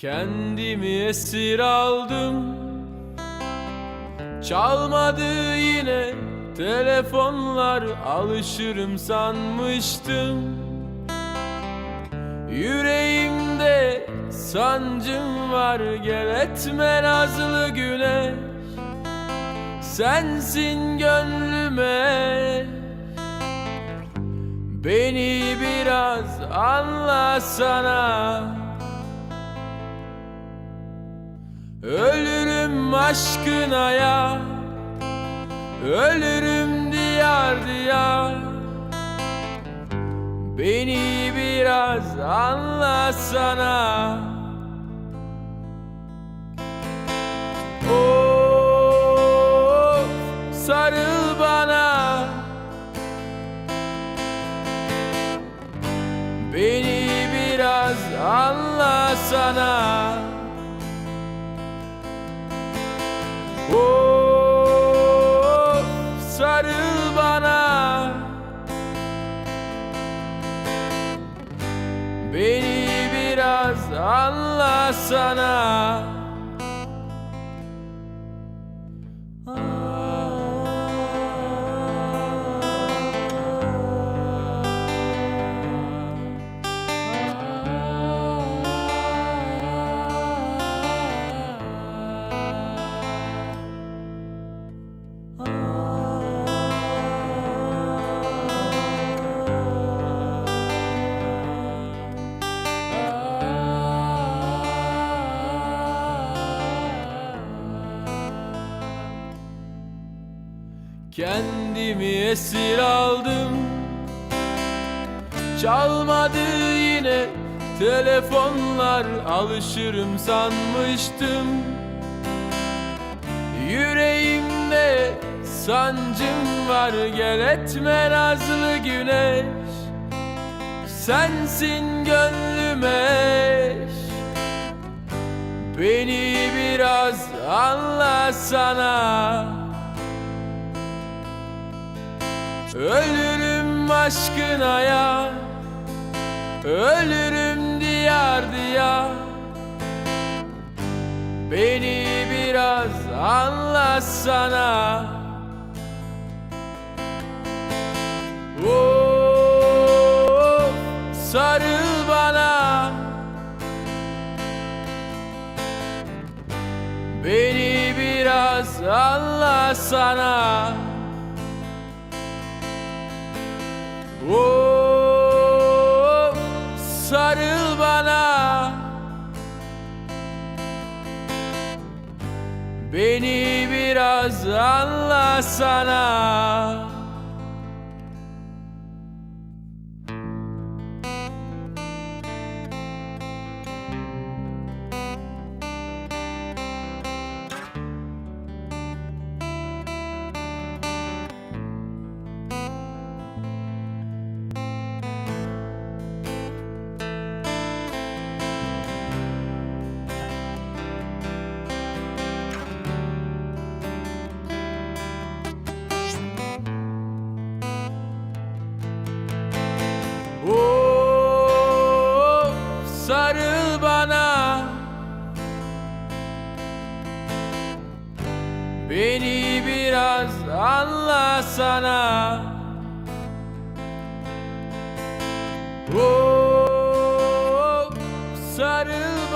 Kendimi esir aldım. Çalmadı yine telefonlar Alışırım sanmıştım. Yüreğimde sancım var Gel etme nazlı güneş. Sensin gönlüme. Beni biraz anlasana Ölürüm aşkına ya Ölürüm diyar diyar. Beni biraz anlasana. Of sarıl bana. Beni biraz anlasana Beni biraz anlasana Kendimi esir aldım. Çalmadı yine telefonlar Alışırım sanmıştım. Yüreğimde sancım var Gel etme nazlı güneş. Sensin gönlüme. Beni biraz anlasana Ölürüm aşkına ya. Ölürüm diyar diyar. Beni biraz anlasana Of sarıl bana. Beni biraz anlasana Of sarıl bana. Beni biraz anlasana Beni biraz anlasana Of sarıl